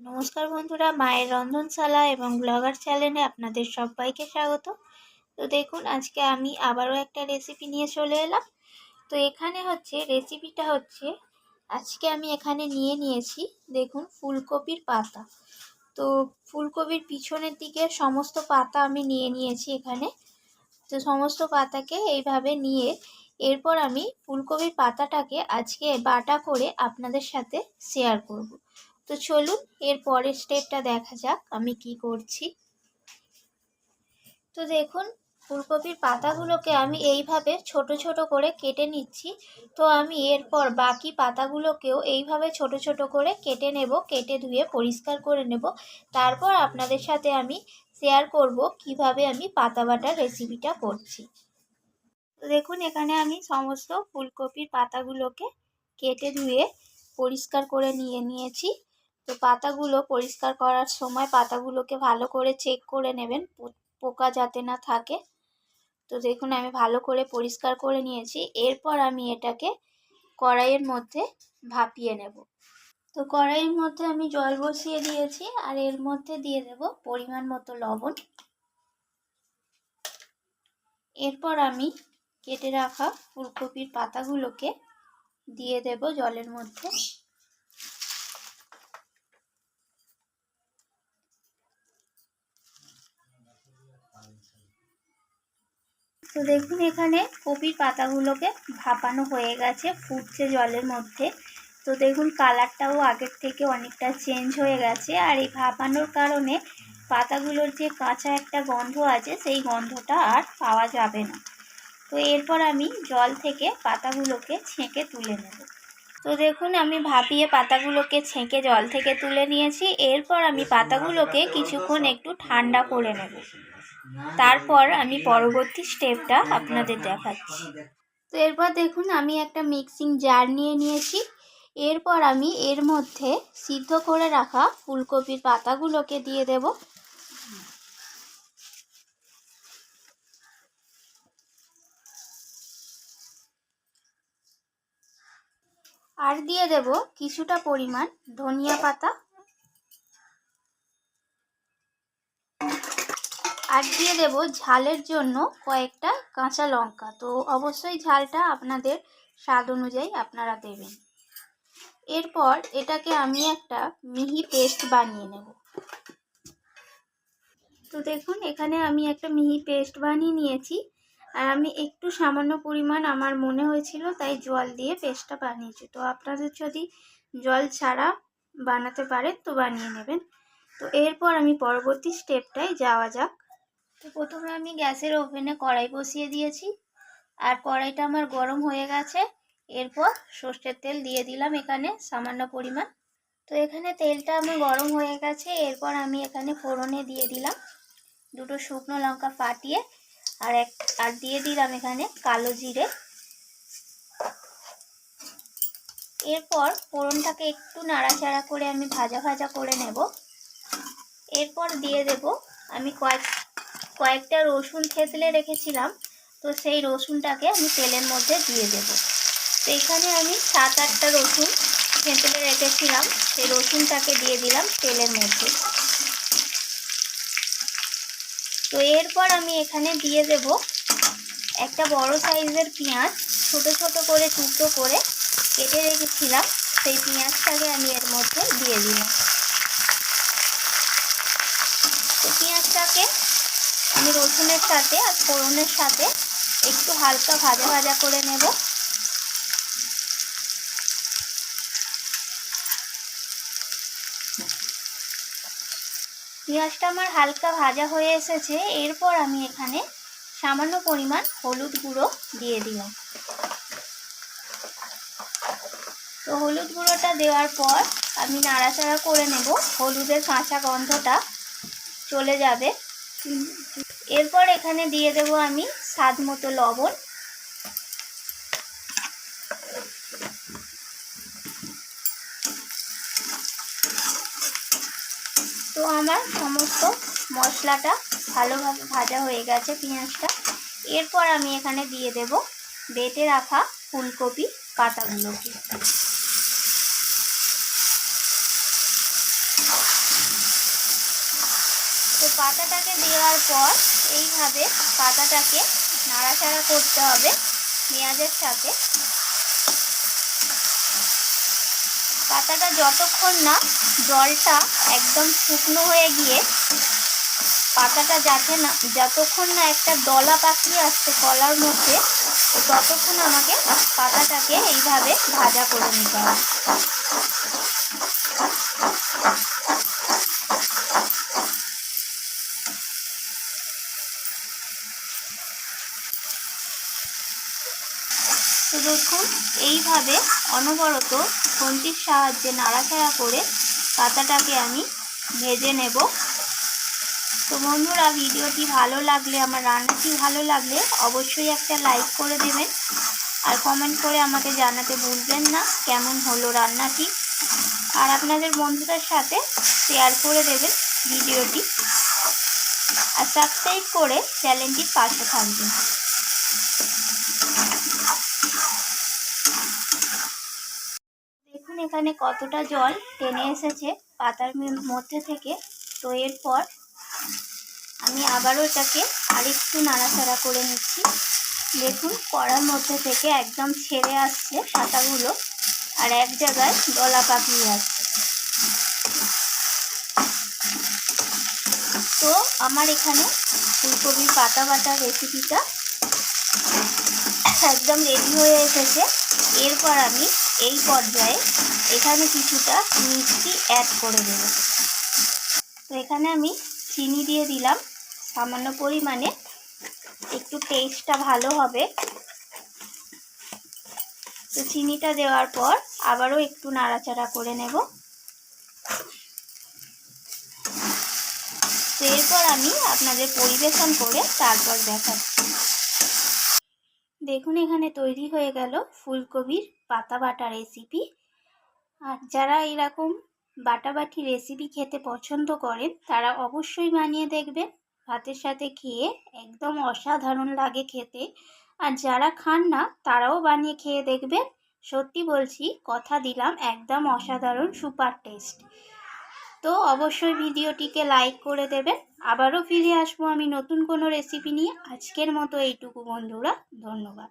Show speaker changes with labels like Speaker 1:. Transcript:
Speaker 1: নমস্কার বন্ধুরা, মায়ের রন্ধনশালা এবং ব্লগার চ্যানেলে আপনাদের সবাইকে স্বাগত। তো দেখুন, আজকে আমি আবারও একটা রেসিপি নিয়ে চলে এলাম। তো এখানে হচ্ছে রেসিপিটা হচ্ছে, আজকে আমি এখানে নিয়ে নিয়েছি, দেখুন, ফুলকপির পাতা। তো ফুলকপির পিছনের দিকে সমস্ত পাতা আমি নিয়ে নিয়েছি এখানে। তো সমস্ত পাতাকে এইভাবে নিয়ে এরপর আমি ফুলকপির পাতাটাকে আজকে বাটা করে আপনাদের সাথে শেয়ার করব। তো চলুন, এর পরের স্টেপটা দেখা যাক আমি কি করছি। তো দেখুন, ফুলকপির পাতাগুলোকে আমি এইভাবে ছোট ছোট করে কেটে নিচ্ছি। তো আমি এরপর বাকি পাতাগুলোকেও এইভাবে ছোট ছোট করে কেটে নেব, কেটে ধুয়ে পরিষ্কার করে নেব। তারপর আপনাদের সাথে আমি শেয়ার করব কীভাবে আমি পাতা বাটার রেসিপিটা করছি। দেখুন, এখানে আমি সমস্ত ফুলকপির পাতাগুলোকে কেটে ধুয়ে পরিষ্কার করে নিয়ে নিয়েছি। তো পাতাগুলো পরিষ্কার করার সময় পাতাগুলোকে ভালো করে চেক করে নেবেন পোকা যাতে না থাকে। তো দেখুন আমি ভালো করে পরিষ্কার করে নিয়েছি, এরপর আমি এটাকে কড়াইয়ের মধ্যে ভাপিয়ে নেব। তো কড়াইয়ের মধ্যে আমি জল বসিয়ে দিয়েছি, আর এর মধ্যে দিয়ে দেব পরিমাণ মতো লবণ। এরপর আমি কেটে রাখা ফুলকপির পাতাগুলোকে দিয়ে দেব জলের মধ্যে। তো দেখুন এখানে কপির পাতাগুলোকে ভাপানো হয়ে গেছে, ফুটছে জলের মধ্যে। তো দেখুন কালারটাও আগের থেকে অনেকটা চেঞ্জ হয়ে গেছে। আর এই ভাপানোর কারণে পাতাগুলোর যে কাঁচা একটা গন্ধ আছে, সেই গন্ধটা আর পাওয়া যাবে না। তো এরপর আমি জল থেকে পাতাগুলোকে ছেঁকে তুলে নেব। তো দেখুন আমি ভাপিয়ে পাতাগুলোকে ছেঁকে জল থেকে তুলে নিয়েছি। এরপর আমি পাতাগুলোকে কিছুক্ষণ একটু ঠান্ডা করে নেব। তারপর আমি পরবর্তী স্টেপটা আপনাদের দেখাচ্ছি। তো এরপর দেখুন, আমি একটা মিক্সিং জার নিয়ে নিয়েছি। এরপর আমি এর মধ্যে সিদ্ধ করে রাখা ফুলকপির পাতাগুলোকে দিয়ে দেব। আর দিয়ে দেব কিছুটা পরিমাণ ধনিয়া পাতা। আর দিয়ে দেব ঝালের জন্য কয়েকটা কাঁচা লঙ্কা। তো অবশ্যই ঝালটা আপনাদের স্বাদ অনুযায়ী আপনারা দেবেন। এরপর এটাকে আমি একটা মিহি পেস্ট বানিয়ে নেব। তো দেখুন, এখানে আমি একটা মিহি পেস্ট বানিয়ে নিয়েছি। আর আমি একটু সামান্য পরিমাণ আমার মনে হয়েছিল, তাই জল দিয়ে পেস্টটা বানিয়েছি। তো আপনাদের যদি জল ছাড়া বানাতে পারেন, তো বানিয়ে নেবেন। তো এরপর আমি পরবর্তী স্টেপটায় যাওয়া যাক। তো প্রথমে আমি গ্যাসের ওভেনে কড়াই বসিয়ে দিয়েছি। আর কড়াইটা আমার গরম হয়ে গেছে। এরপর সর্ষের তেল দিয়ে দিলাম এখানে সামান্য পরিমাণ। তো এখানে তেলটা আমার গরম হয়ে গেছে। এরপর আমি এখানে ফোড়নে দিয়ে দিলাম। দুটো শুকনো লঙ্কা ফাটিয়ে আর এক, আর দিয়ে দিলাম এখানে কালো জিরে। এরপর ফোড়নটাকে একটু নাড়াচাড়া করে আমি ভাজা ভাজা করে নেব। এরপর দিয়ে দেব আমি কয়েক কয়েকটা রসুন থেতলে রেখেছিলাম, তো সেই রসুনটাকে আমি তেলের মধ্যে দিয়ে দেব। তো এখানে আমি সাত আটটা রসুন থেতলে রেখেছিলাম, সেই রসুনটাকে দিয়ে দিলাম তেলের মধ্যে। তো এরপর আমি এখানে দিয়ে দেব একটা বড় সাইজের পেঁয়াজ, ছোট ছোট করে টুকরো করে কেটে রেখেছিলাম, সেই পেঁয়াজটাকে আমি এর মধ্যে দিয়ে দিলাম তো পেঁয়াজটাকে আমি রসুনের সাথে আর ফোড়নের সাথে একটু হালকা ভাজা ভাজা করে নেব। পেঁয়াজটা আমার হালকা ভাজা হয়ে এসেছে, এরপর আমি এখানে সামান্য পরিমাণ হলুদ গুঁড়ো দিয়ে দিলাম। তো হলুদ গুঁড়োটা দেওয়ার পর আমি নাড়াচাড়া করে নেব। হলুদের কাঁচা গন্ধটা চলে যাবে। এরপর এখানে দিয়ে দেব আমি স্বাদ মতো লবণ। তো আমার সমস্ত মশলাটা ভালোভাবে ভাজা হয়ে গেছে পেঁয়াজটা। এরপর আমি এখানে দিয়ে দেব বেটে রাখা ফুলকপি পাতাগুলোকে। পাতাটাকে দেওয়ার পর এইভাবে পাতাটাকে নাড়াচাড়া করতে হবে পেঁয়াজের সাথে। পাতাটা যতক্ষণ না জলটা একদম শুকনো হয়ে গিয়ে পাতাটা যাতে না, যতক্ষণ না একটা দলা পাকিয়ে আসছে কলার মধ্যে, ততক্ষণ আমাকে পাতাটাকে এইভাবে ভাজা করে নিতে হবে। দেখুন এইভাবে অনবরত খন্তির সাহায্যে নাড়াচাড়া করে পাতাটাকে আমি ভেজে নেব। তো বন্ধুরা, ভিডিওটি ভালো লাগলে, আমার রান্নাটি ভালো লাগলে অবশ্যই একটা লাইক করে দেবেন। আর কমেন্ট করে আমাকে জানাতে ভুলবেন না কেমন হলো রান্নাটি। আর আপনাদের বন্ধুদের সাথে শেয়ার করে দেবেন ভিডিওটি। আর সাবস্ক্রাইব করে চ্যানেলটির পাশে থাকবেন দেখুন এখানে কতটা জল টেনে এসেছে পাতার মধ্যে থেকে? তো এরপর আমি আবারও এটাকে আরেকটু নাড়াচাড়া করে নিচ্ছি। দেখুন, কড়ার মধ্যে থেকে একদম ছেড়ে আসছে পাতাগুলো আর এক জায়গায় দলা পাকিয়ে আসছে তো আমার এখানে ফুলকপির পাতা বাটা রেসিপিটা একদম রেডি হয়ে এসেছে। এরপর আমি এই পর্যায়ে এখানে কিছুটা মিষ্টি অ্যাড করে দেব। তো এখানে আমি চিনি দিয়ে দিলাম। সামান্য পরিমাণে একটু টেস্টটা ভালো হবে। তো চিনিটা দেওয়ার পর আবারও একটু নাড়াচাড়া করে নেব। তো এরপর আমি আপনাদের পরিবেশন করে তারপর দেখাচ্ছি। দেখুন এখানে তৈরি হয়ে গেল ফুলকপির পাতা বাটা রেসিপি আর যারা এরকম বাটাবাটি রেসিপি খেতে পছন্দ করেন, তারা অবশ্যই বানিয়ে দেখবেন। ভাতের সাথে খেয়ে একদম অসাধারণ লাগে খেতে। আর যারা খান না, তারাও বানিয়ে খেয়ে দেখবেন। সত্যি বলছি, কথা দিলাম, একদম অসাধারণ, সুপার টেস্ট তো অবশ্যই ভিডিওটিকে লাইক করে দেবেন। আবারও ফিরে আসব আমি নতুন কোনো রেসিপি নিয়ে। আজকের মতো এইটুকু বন্ধুরা, ধন্যবাদ।